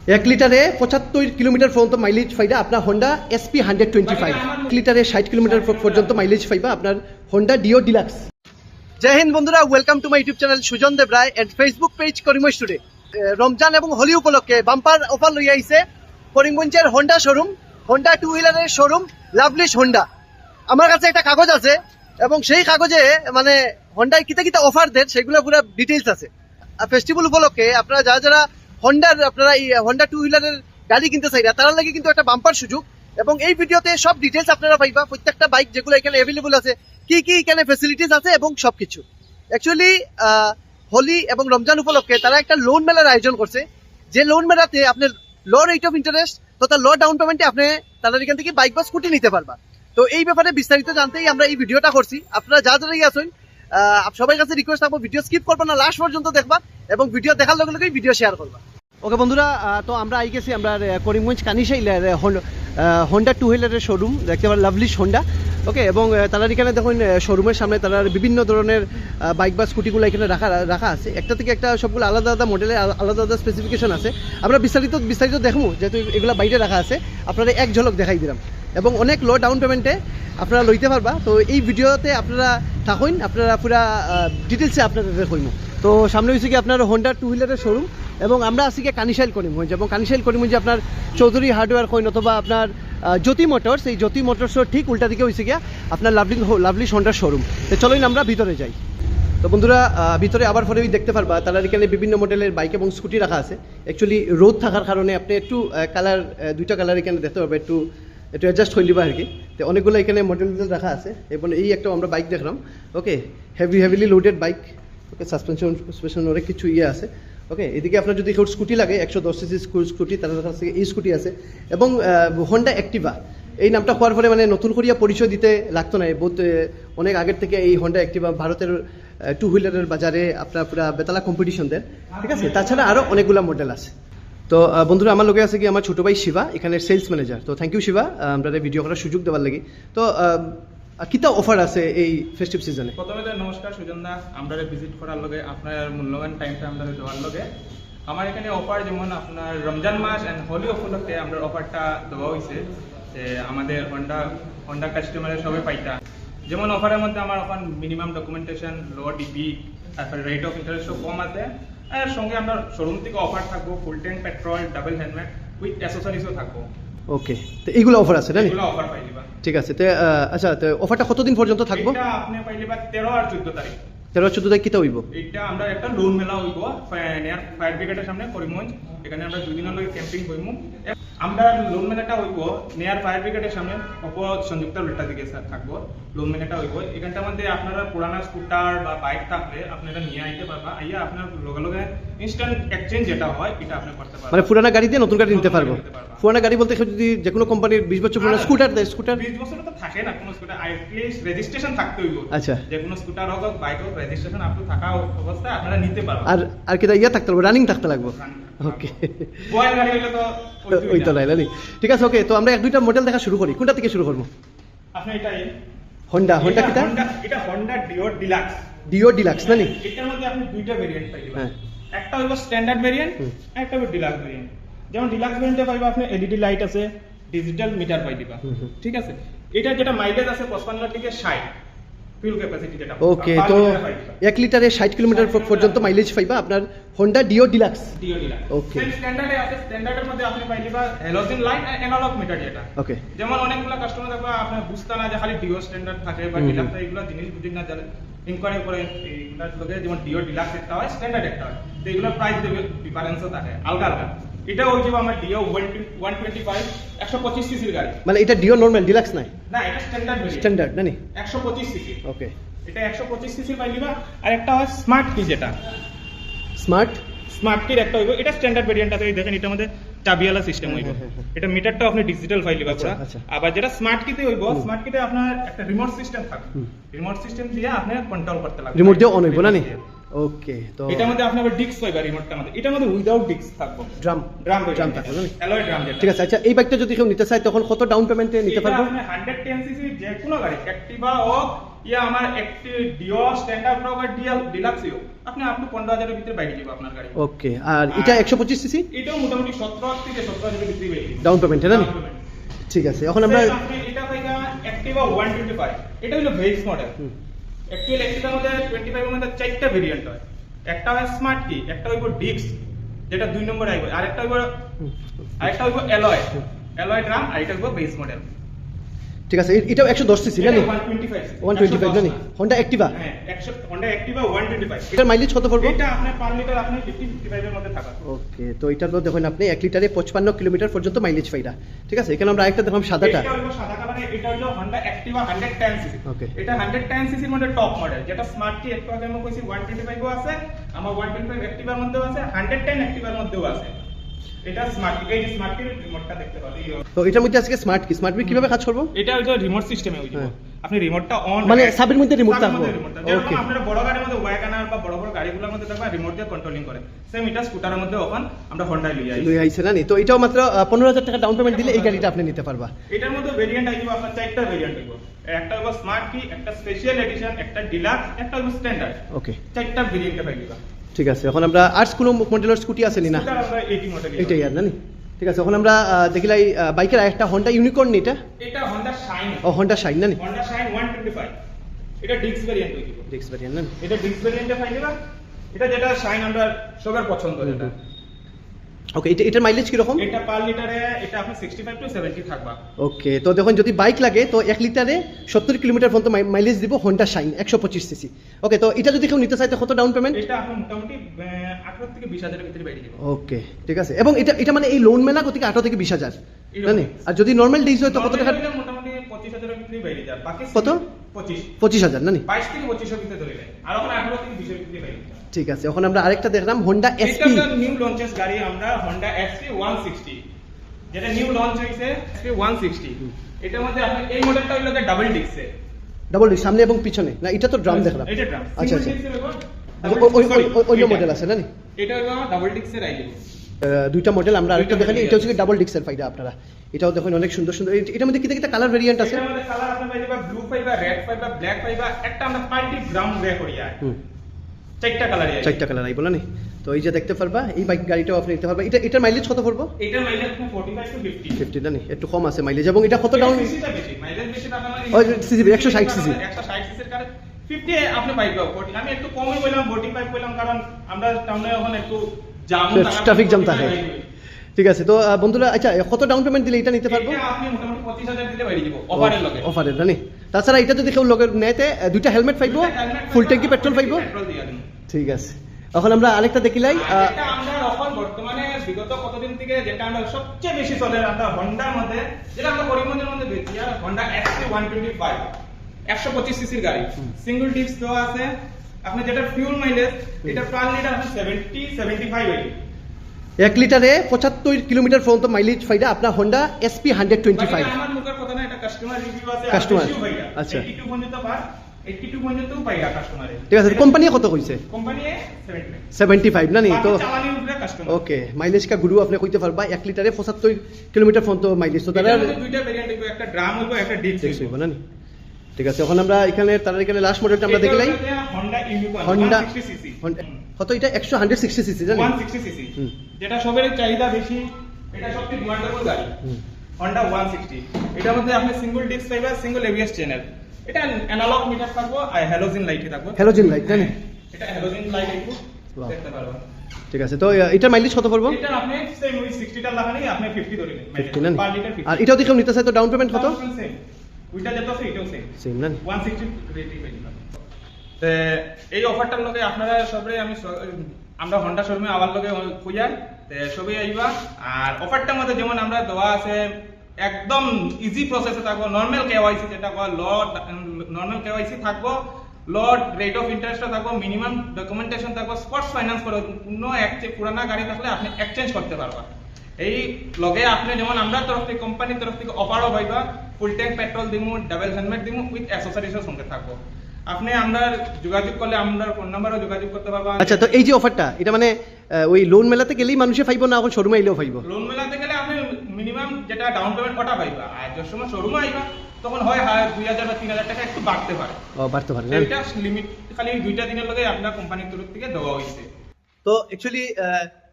এক লিটারে পঁচাত্তর কিলোমিটার পর্যন্ত মাইলেজ পাইবা আপনার Honda SP hundred twenty five এক লিটারে ষাট কিলোমিটার পর্যন্ত মাইলেজ পাইবা আপনার Honda Dio Deluxe Jai Hind বন্ধুরা welcome to my YouTube channel Sujan Deb Roy and Facebook page স্টুডে Ramzan এবং হোলি উপলক্ষে বাম্পার অফার লই আইছে করিমগঞ্জের হোন্ডা শোরুম হোন্ডা টু হুইলারের শোরুম লাভলিশ হোন্ডা আমার কাছে একটা কাগজ আছে এবং সেই কাগজে মানে হোন্ডায় কিতা কিতা অফার দেন, সেগুলো পুরো ডিটেলস আছে। ফেস্টিভ্যাল উপলক্ষে আপনারা যারা যারা হন্ডার আপনারা এই হন্ডা টু হুইলারের গাড়ি কিনতে চাইরা তার লাগে কিন্তু একটা বাম্পার সুযোগ। এবং এই ভিডিওতে সব ডিটেলস আপনারা পাইবা প্রত্যেকটা বাইক যেগুলো এখানে অ্যাভেলেবল আছে কি কি এখানে ফেসিলিটিস আছে এবং সবকিছু। অ্যাকচুয়ালি হোলি এবং রমজান উপলক্ষে তারা একটা লোন মেলার আয়োজন করছে। যে লোন মেলাতে আপনার লো রেট অফ ইন্টারেস্ট তথা লো ডাউন পেমেন্টে আপনি তাদের এখান থেকে বাইক বা স্কুটি নিতে পারবা। তো এই ব্যাপারে বিস্তারিত জানতেই আমরা এই ভিডিওটা করছি। আপনারা যা যারাই আছেন আহ, সবার কাছে রিকোয়েস্ট থাকব ভিডিও স্কিপ করবা না লাস্ট পর্যন্ত দেখবা এবং ভিডিও দেখার লগে লগে ভিডিও শেয়ার করবা। ওকে বন্ধুরা তো আমরা আই গেছি, আমরা করিমগঞ্জ কানিশাইলের হন্ডা টু হুইলারের শোরুম দেখতে পারেন লাভলিশ হন্ডা ওকে, এবং তারা এখানে দেখুন শোরুমের সামনে তারা বিভিন্ন ধরনের বাইক বা স্কুটিগুলো এখানে রাখা রাখা আছে। একটা থেকে একটা সবগুলো আলাদা আলাদা মডেলের আলাদা আলাদা স্পেসিফিকেশন আছে। আমরা বিস্তারিত বিস্তারিত দেখব, যেহেতু এগুলো বাইরে রাখা আছে। আপনারা এক ঝলক দেখাই দিলাম। এবং অনেক লো ডাউন পেমেন্টে আপনারা লইতে পারবা। তো এই ভিডিওতে আপনারা থাকুন, আপনারা পুরা ডিটেলসে আপনাদের কইম তো সামনে হয়েছে কি আপনার হন্ডা টু হুইলারের শোরুম এবং আমরা আছি কি কানিশাইল করিমগঞ্জ এবং কানিশাইল করিমগঞ্জে আপনার চৌধুরী হার্ডওয়্যার কইন অথবা আপনার জ্যোতি মোটরস এই জ্যোতি মোটরসের ঠিক উল্টা দিকে হয়েছে গিয়া আপনার লাভলি লাভলি হোন্ডার শোরুম তো চলুন আমরা ভিতরে যাই। তো বন্ধুরা ভিতরে আবার পরে দেখতে পারবা, তারা এখানে বিভিন্ন মডেলের বাইক এবং স্কুটি রাখা আছে। অ্যাকচুয়ালি রোদ থাকার কারণে আপনি একটু কালার দুইটা কালার এখানে দেখতে পারবেন একটু একটু অ্যাডজাস্ট হয়ে দিবা আর কি তো অনেকগুলো এখানে মডেল রাখা আছে, এবং এই একটা আমরা বাইক দেখলাম। Okay heavy heavily loaded bike okay suspension suspension অনেক কিছু ইয়ে আছে। ওকে এদিকে আপনার যদি কেউ স্কুটি লাগে একশো দশ সিসি স্কুটি তার কাছ থেকে এই স্কুটি আছে। এবং হন্ডা অ্যাক্টিভা এই নামটা হওয়ার ফলে মানে নতুন করিয়া পরিচয় দিতে লাগতো না। আহ, অনেক আগের থেকে এই হন্ডা অ্যাক্টিভা ভারতের টু হুইলারের বাজারে আপনার পুরা বেতালা কম্পিটিশন দেন ঠিক আছে? তাছাড়া আরও অনেকগুলা মডেল আছে। তো বন্ধুরা আমার লোকে আছে কি? আমার ছোট ভাই শিবা এখানে সেলস ম্যানেজার তো থ্যাংক ইউ শিবা আমরা ভিডিও করার সুযোগ দেওয়ার লাগে। তো কিতা অফার আছে এই ফেস্টিভ সিজনে প্রথমে তো নমস্কার সুজন দা আমরা ভিজিট করার লগে আপনার মূল্যবান টাইমটা আমরা দেওয়ার লগে। আমার এখানে অফার যেমন আপনার রমজান মাস এন্ড হোলি উপলক্ষে আমরা অফারটা দেওয়া হয়েছে যে আমাদের হন্ডা হন্ডা কাস্টমারের সবাই পাইতা। যেমন অফারের মধ্যে আমার এখন মিনিমাম ডকুমেন্টেশন লো ডিপি তারপরে রেট অফ ইন্টারেস্টও কম আছে। আর সঙ্গে আমরা শোরুম থেকে অফার থাকব full tank petrol double helmet with অ্যাসেসরিজও থাকব। ওকে তো এইগুলো অফার আছে না? এগুলো অফার পাইলিবা ঠিক আছে তো আচ্ছা তো অফারটা কতদিন পর্যন্ত থাকব? এটা আপনি পাইলিবা তেরো আর চোদ্দ তারিখ। তেরো চোদ্দ তারিখ কিতা হইব? এটা আমরা একটা লোন মেলা হইব নেয়ার ফায়ার ব্রিগেডের সামনে করিমগঞ্জ। এখানে আমরা দুই দিনের লগে ক্যাম্পিং হইব আমরা লোন মেলাটা হইব নেয়ার ফায়ার ব্রিগেডের সামনে অপ সংযুক্ত উল্টা দিকে স্যার থাকব। লোন মেলাটা হইব এখানটার মধ্যে আপনারা পুরানা স্কুটার বা বাইক থাকলে আপনারা নিয়ে আইতে পারবা আইয়া আপনার লগে লগে ইনস্ট্যান্ট এক্সচেঞ্জ যেটা হয় এটা আপনি করতে পারবেন। মানে পুরানা গাড়ি দিয়ে নতুন গাড়ি নিতে পারব। পুরানা গাড়ি বলতে যদি যে কোনো কোম্পানির বিশ বছর পুরানো স্কুটার দেয় স্কুটার বিশ বছর তো থাকে না কোনো স্কুটার অ্যাটলিস্ট রেজিস্ট্রেশন থাকতে হইব। আচ্ছা। যে কোনো স্কুটার হোক বাইক হোক রেজিস্ট্রেশন আপনি থাকা অবস্থায় আপনারা নিতে পারবেন আর আর কিতা ইয়া থাকতে লাগবে রানিং থাকতে লাগবে। ওকে বয়েল গাড়ি হইলে তো ওই তো নাই জানি ঠিক আছে ওকে তো আমরা এক দুইটা মডেল দেখা শুরু করি। কোনটা থেকে শুরু করব? আপনি এটা হন্ডা হন্ডা কিতা Honda- এটা Honda Dio Deluxe Dio Deluxe না নি এটার মধ্যে আপনি দুইটা ভেরিয়েন্ট পাইবেন হ্যাঁ। একটা হইব স্ট্যান্ডার্ড ভেরিয়েন্ট একটা হইব ডিলাক্স ভেরিয়েন্ট যেমন ডিলাক্স ভেরিয়েন্টে পাইবা আপনি এলইডি লাইট আছে ডিজিটাল মিটার পাই দিবা। ঠিক আছে? এটা যেটা মাইলেজ আছে 55 থেকে 60 ফিউল ক্যাপাসিটি যেটা ওকে তো। এক লিটারে ষাট কিলোমিটার পর্যন্ত মাইলেজ পাইবা আপনার Honda Dio Deluxe Dio Deluxe Okay. স্ট্যান্ডার্ডে আছে স্ট্যান্ডার্ডের মধ্যে আপনি পাই দিবা হ্যালোজেন লাইট আর অ্যানালগ মিটার যেটা। ওকে যেমন অনেকগুলো কাস্টমার দেখবা আপনার বুঝতে না যে খালি ডিও স্ট্যান্ডার্ড থাকে বা ডিলাক্স এগুলো জিনিস বুঝি না জানে ইনকোয়ারি করে এইগুলোর লগে যেমন ডিও ডিলাক্স একটা হয় স্ট্যান্ডার্ড একটা হয়। তো এগুলোর প্রাইস ডিফারেন্সও থাকে আলগা আলগা। এটা ওই যে আমার ডিও ওয়ান টোয়েন্টি ফাইভ একশো পঁচিশ সিসির গাড়ি। মানে এটা ডিও নর্মাল ডিলাক্স নাই? না এটা স্ট্যান্ডার্ড স্ট্যান্ডার্ড না নি একশো পঁচিশ সিসি। ওকে এটা একশো পঁচিশ সিসির পাইলিবা আর একটা হয় স্মার্ট কি যেটা। স্মার্ট স্মার্ট কির একটা হইব। এটা স্ট্যান্ডার্ড ভেরিয়েন্ট আছে। দেখেন এটার মধ্যে চাবিওয়ালা সিস্টেম হইব। হ্যাঁ, হ্যাঁ, হ্যাঁ। এটা মিটারটা আপনি ডিজিটাল ফাইল লিবা আচ্ছা, পুরা। আবার যেটা স্মার্ট কিতে হইব। স্মার্ট কিতে আপনার একটা রিমোট সিস্টেম থাকবে। রিমোট সিস্টেম দিয়ে আপনি কন্ট্রোল করতে লাগবে। রিমোট দিয়ে অন হইব না নি। ওকে তো এটার মধ্যে আপনি আবার ডিস্ক পাইবা রিমোটটার মধ্যে। এটার মধ্যে উইদাউট ডিস্ক থাকবে। ড্রাম ড্রাম ড্রাম থাকবে অ্যালয় ড্রাম ঠিক আছে আচ্ছা এই বাইকটা যদি কেউ নিতে চায় তখন কত ডাউন পেমেন্টে নিতে পারব? আপনি 110 সিসি যে কোনো গাড়ি অ্যাক্টিভা হোক ইয়া আমার একটি ডিও স্ট্যান্ডার্ড প্রো বা ডিএল ডিলাক্স ইও আপনি আপনি পনেরো হাজারের ভিতরে বাইরে যাবে আপনার গাড়ি। ওকে আর এটা একশো পঁচিশ সিসি এটাও মোটামুটি সতেরো থেকে সতেরো হাজারের ভিতরে যাবে। ডাউন পেমেন্ট না? ঠিক আছে এখন আমরা এটা পাইবা অ্যাক্টিভা ওয়ান টোয়েন্টি ফাইভ এটা হলো ভেজ মডেল অ্যাকচুয়ালি অ্যাক্টিভার মধ্যে টোয়েন্টি ফাইভের মধ্যে চারটা ভেরিয়েন্ট হয়। একটা হয় স্মার্ট কি একটা হইব ডিক্স যেটা দুই নম্বর আইব। আরেকটা হইব। আরেকটা হইব অ্যালয় অ্যালয় ড্রাম আর একটা হইব বেস মডেল ঠিক আছে এটাও একশো দশ সিসি না নি one twenty five one twenty five না নি Honda Activa Honda Activa one twenty five এটার মাইলেজ কত পড়ব? এটা আপনার পার লিটার আপনার ফিফটি ফিফটি ফাইভের মধ্যে থাকা। ওকে তো এটার মধ্যে দেখুন আপনি এক লিটারে পঁচপান্ন কিলোমিটার পর্যন্ত মাইলেজ পাইরা ঠিক আছে এখানে আমরা আরেকটা দেখলাম সাদাটা। এটা হলো Honda Activa hundred ten CC Okay. এটা হান্ড্রেড টেন সিসির মধ্যে টপ মডেল যেটা স্মার্ট কি একটু আগে আমি কইছি ওয়ান টোয়েন্টি ফাইভও আছে আমার ওয়ান টোয়েন্টি ফাইভ অ্যাক্টিভার মধ্যেও আছে হান্ড্রেড টেন অ্যাক্টিভার মধ্যেও আছে। এটা স্মার্ট এই স্মার্ট কি রিমোটটা দেখতে পাবেন তো এটার মধ্যে আজকে স্মার্ট কি? স্মার্ট কীভাবে কাজ করব? এটা হচ্ছে রিমোট সিস্টেমে হইছে হ্যাঁ। আপনি রিমোটটা অন মানে সাবের মধ্যে remote থাকব? ওকে Okay. বড় গাড়ির মধ্যে ওয়াগনার বা বড় বড় গাড়িগুলোর মধ্যে দেখবা রিমোট দিয়ে কন্ট্রোলিং করে। সেম এটা স্কুটারের মধ্যে ওখান আমরা হন্ডা লিয়ে আইছি। লই আইছে না নি? তো এটাও মাত্র পনেরো হাজার টাকা ডাউন পেমেন্ট দিলে এই গাড়িটা আপনি নিতে পারবা। এটার মধ্যে ভেরিয়েন্ট আইব আপনার চারটা ভেরিয়েন্ট আইব একটা স্মার্ট কি একটা স্পেশাল এডিশন একটা ডিলাক্স একটা স্ট্যান্ডার্ড ওকে চারটা ভেরিয়েন্টে পাইবা ঠিক আছে এখন আমরা আর্টস কোনো মডেলের স্কুটি আছে নি না? স্কুটার আমরা 80 মডেল এটাই আর না নি ঠিক আছে এখন আমরা দেখিলাই বাইকের একটা হন্ডা ইউনিকর্ন নি এটা? এটা হন্ডা শাইন ও হন্ডা শাইন না নি হন্ডা শাইন 125 এটা ডিক্স ভেরিয়েন্ট হইছে ডিক্স না এটা ডিক্স ভেরিয়েন্টে পাইবা এটা যেটা শাইন আমরা সবার পছন্দ যেটা। ওকে এটা এটার মাইলেজ কীরকম? এটা পার লিটারে এটা আপনি 65 টু 70 থাকবা। ওকে তো দেখুন যদি বাইক লাগে তো এক লিটারে সত্তর কিলোমিটার পর্যন্ত মাইলেজ দিব হন্ডা শাইন একশো পঁচিশ সিসি ওকে তো এটা যদি কেউ নিতে চায় তো কত ডাউন পেমেন্ট এটা আপনি মোটামুটি 18 থেকে 20 হাজারের ভিতরে বাইরে যাবে। ওকে ঠিক আছে। এবং এটা এটা মানে এই লোন মেলা আঠারো থেকে বিশ হাজার জানি আর যদি নর্মাল ডিজ হয় তো কত টাকা? মোটামুটি 25 হাজারের ভিতরে বাইরে যায়। বাকি কত? 25 পঁচিশ হাজার না নি 22 থেকে 25 এর ভিতরে ধরে নেয় আর ওখানে 18 থেকে 20 এর ভিতরে বাইরে যায়। ঠিক আছে এখন আমরা আরেকটা দেখলাম হন্ডা এটা এসপি নিউ লঞ্চেস গাড়ি আমরা Honda SP 160 যেটা নিউ লঞ্চ হইছে SP 160 হুম। এটার মধ্যে আপনি এই মডেলটা হইল ডাবল ডিক্সে ডাবল সামনে এবং পিছনে। না এটা তো ড্রাম দেখলাম। এটা ড্রাম আচ্ছা আচ্ছা। অন্য মডেল আছে না নি? এটা হলো ডাবল ডিক্সের আইডি দুইটা মডেল আমরা আরেকটা দেখানি এটা হচ্ছে ডাবল ডিক্সের ফাইদা আপনারা। এটাও দেখুন অনেক সুন্দর সুন্দর। এটার মধ্যে কিতা কিতা কালার ভেরিয়েন্ট আছে? এটার মধ্যে কালার আপনি পাইবা ব্লু পাইবা রেড পাইবা ব্ল্যাক পাইবা একটা আমরা পার্টি ব্রাউন গ্রে করিয়া হুম। চারটা কালারই চারটা কালার না নি তো এই যে দেখতে পারবা এই বাইক গাড়িটাও আপনি নিতে পারবা। এটা এটার মাইলেজ কত পড়ব? এটার মাইলেজ 45 টু 50 ফিফটি না নি একটু কম আছে মাইলেজ এবং এটা কত ডাউন মাইলেজ বেশি মানে ওই CC 160 CC 160 সিসির কারণে 50 আপনি পাইবা 40 আমি একটু কমই বললাম 45 বললাম কারণ আমরা টাউনে এখন একটু জাম ট্রাফিক জ্যাম থাকে। ঠিক আছে তো বন্ধুরা আচ্ছা কত ডাউন পেমেন্ট দিলে এটা নিতে পারব? এটা আপনি মোটামুটি 25000 দিলে বাইরে দিব অফারের লগে। অফারের না তাছাড়া এটা যদি কেউ লগে নেতে দুইটা হেলমেট পাইবো ফুল ট্যাঙ্কি পেট্রোল পাইবো ঠিক আছে। এখন আমরা আরেকটা দেখিলাই আমরা এখন বর্তমানে বিগত কতদিন থেকে যেটা আমরা সবচেয়ে বেশি চলে আমরা হন্ডার মধ্যে যেটা আমরা করিমগঞ্জের মধ্যে বেচি আর Honda SP one twenty five একশো পঁচিশ সিসির গাড়ি। সিঙ্গেল ডিস্ক দেওয়া আছে। আপনি যেটা ফিউল মাইলেজ এটা পার লিটার আপনি সেভেন্টি সেভেন্টি ফাইভ এক লিটারে পঁচাত্তর কিলোমিটার পর্যন্ত মাইলেজ ফাইদা আপনার Honda SP hundred twenty five আমার মুখের কথা না এটা কাস্টমার রিভিউ আছে Customer, আচ্ছা। 82 পর্যন্ত পার 82 পর্যন্ত পাইয়া কাস্টমারে ঠিক আছে কোম্পানি কত কইছে? কোম্পানি 75 সেভেন্টি ফাইভ না? নি তো ওকে মাইলেজ কা গুরু আপনি কইতে পারবা এক লিটারে পঁচাত্তর কিলোমিটার পর্যন্ত মাইলেজ তো তারা একটা ড্রাম হইব একটা ডিস্ক দেখছি না নি? ঠিক আছে এখন আমরা এখানে তারা এখানে লাস্ট মডেলটা আমরা দেখিলাই হন্ডা ইউনিকর্ন হন্ডা 160 সিসি কত এটা? একশো হান্ড্রেড সিক্সটি সিসি জানি। 160 সিসি হুম। যেটা সবের চাহিদা বেশি এটা সবচেয়ে ডিমান্ডেবল গাড়ি। হন্ডা 160 এটার মধ্যে আপনি সিঙ্গেল ডিস্ক পাইবা সিঙ্গেল এবিএস চ্যানেল এটা অ্যানালগ মিটার থাকব আর হ্যালোজেন লাইটে থাকব। Halogen light, জানি? এটা হ্যালোজেন লাইট একটু দেখতে পারবা ঠিক আছে তো মাইলেজ কত পড়ব? এটা আপনি সেম ওই 60 টা লাগানি আপনি 50 ধরে নিন ফিফটি না নি? পার লিটার 50 আর এটাও নিতে চাই তো ডাউন পেমেন্ট কত? সেম ওইটা আছে এটাও সেম সেম না 160 রেটিং পেয়ে তে এই অফারটার লগে আপনারা সবাই আমি আমরা হন্ডা শোরুমে আবার লগে খুঁজাই। তে সবাই আইবা। আর অফারটার মধ্যে যেমন আমরা দেওয়া আছে একদম ইজি প্রসেসে থাকব। নর্মাল কেওয়াইসি যেটা কয় ল নর্মাল কেওয়াইসি থাকব। লড রেট অফ ইন্টারেস্ট থাকব। মিনিমাম ডকুমেন্টেশন থাকব। স্পটস ফাইন্যান্স করে এক- পুরানা গাড়ি থাকলে আপনি এক্সচেঞ্জ করতে পারবা। এই লগে আপনি যেমন আমরা তরফ থেকে কোম্পানির তরফ থেকে অফারও পাইবা। ফুল ট্যাঙ্ক পেট্রোল দিমু ডাবল হেলমেট দিমু উইথ অ্যাসেসরিজের সঙ্গে থাকব। আপনি আমরা যোগাযোগ করলে আমরা ফোন নাম্বারও যোগাযোগ করতে পারবেন আচ্ছা তো এই যে অফারটা এটা মানে ওই লোন মেলাতে গেলেই মানুষে পাইব না এখন শোরুমে এলেও পাইব? লোন মেলাতে গেলে মিনিমাম যেটা ডাউন পেমেন্ট কটা পাইবা আর যে সময় শোরুমে আইবা তখন হয় হয় দুই হাজার বা তিন হাজার টাকা একটু বাড়তে পারে। ও বাড়তে পারে? এটা লিমিট খালি এই দুইটা দিনের লগে আপনার কোম্পানির তরফ থেকে দেওয়া হয়েছে তো অ্যাকচুয়ালি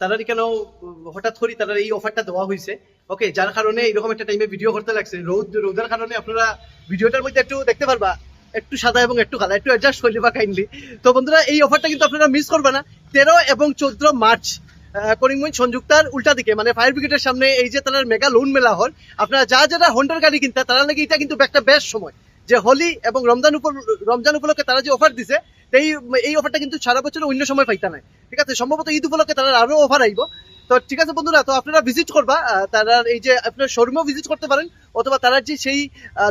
তারারই কেন হঠাৎ করে তারা এই অফারটা দেওয়া হয়েছে ওকে যার কারণে এরকম একটা টাইমে ভিডিও করতে লাগছে। রোদ রোদের কারণে আপনারা ভিডিওটার মধ্যে একটু দেখতে পারবা একটু সাদা এবং একটু কালা একটু অ্যাডজাস্ট করে বা কাইন্ডলি তো বন্ধুরা এই অফারটা কিন্তু আপনারা মিস করবে না। তেরো এবং চোদ্দ মার্চ করিমগঞ্জ সংযুক্তার উল্টা দিকে মানে ফায়ার ব্রিগেডের সামনে এই যে তারা মেগা লোন মেলা হল, আপনারা যা যারা হন্ডার গাড়ি কিনতে, তারা নাকি এটা কিন্তু একটা বেশ সময়। যে হোলি এবং রমজান রমজান উপলক্ষে তারা যে অফার দিছে এই এই অফারটা কিন্তু সারা বছর অন্য সময় পাইতা নাই। ঠিক আছে, সম্ভবত ঈদ উপলক্ষে তারা আরও অফার আইব। তো ঠিক আছে বন্ধুরা, তো আপনারা ভিজিট করবা তারা এই যে আপনার শোরুমও ভিজিট করতে পারেন, অথবা তারা যে সেই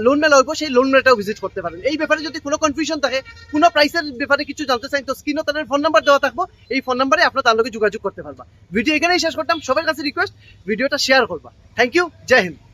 লোন মেলা হইব, সেই লোন মেলাটাও ভিজিট করতে পারেন। এই ব্যাপারে যদি কোনো কনফিউশন থাকে, কোনো প্রাইসের ব্যাপারে কিছু জানতে চাই, তো স্ক্রিনও তাদের ফোন নাম্বার দেওয়া থাকব, এই ফোন নাম্বারে আপনার তার লোকে যোগাযোগ করতে পারবা। ভিডিও এখানেই শেষ করতাম, সবার কাছে রিকোয়েস্ট ভিডিওটা শেয়ার করবা। Thank you Jai Hind.